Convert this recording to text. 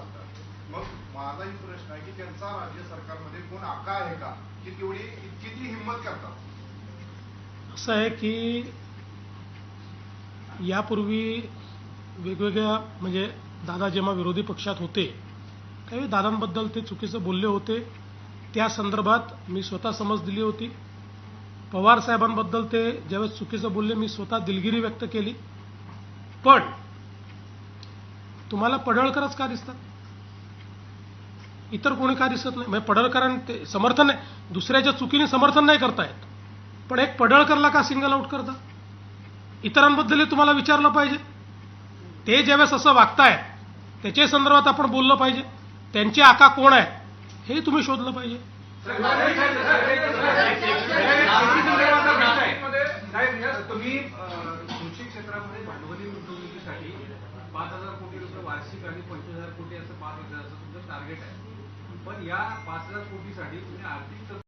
चालतात मग माझाही प्रश्न आहे की त्यांचा राज्य सरकारमध्ये कोण आका आहे का? की तेवढी इतकी ती हिंमत करतात. असं आहे की यापूर्वी वेगवेगळ्या म्हणजे दादा जेव्हा विरोधी पक्षात होते काही दादांबद्दल ते चुकीचं बोलले होते. त्या संदर्भात मी स्वतः समज दिली होती. पवार साहेबांबद्दल ते ज्यावेळेस चुकीचं बोलले मी स्वतः दिलगिरी व्यक्त केली. पण तुम्हाला पडळकरच का दिसतात? इतर कोणी का दिसत नाही. म्हणजे पडळकरां ते समर्थन नाही. दुसऱ्याच्या चुकीने समर्थन नाही करतायत पण एक पडळकरला का सिंगल आउट करता? इतरांबद्दलही तुम्हाला विचारलं पाहिजे. ते ज्यावेळेस असं वागतायत त्याच्या संदर्भात आपण बोललं पाहिजे. त्यांचे आका कोण आहेत हेही तुम्ही शोधलं पाहिजे. तुम्ही कृषी क्षेत्रामध्ये भांडवली गुंतवणुकीसाठी पाच हजार कोटी रुपये वार्षिक आणि पंचवीस हजार कोटी असं पाच हजार असं तुमचं टार्गेट आहे पण या पाच हजार कोटीसाठी तुम्ही आर्थिक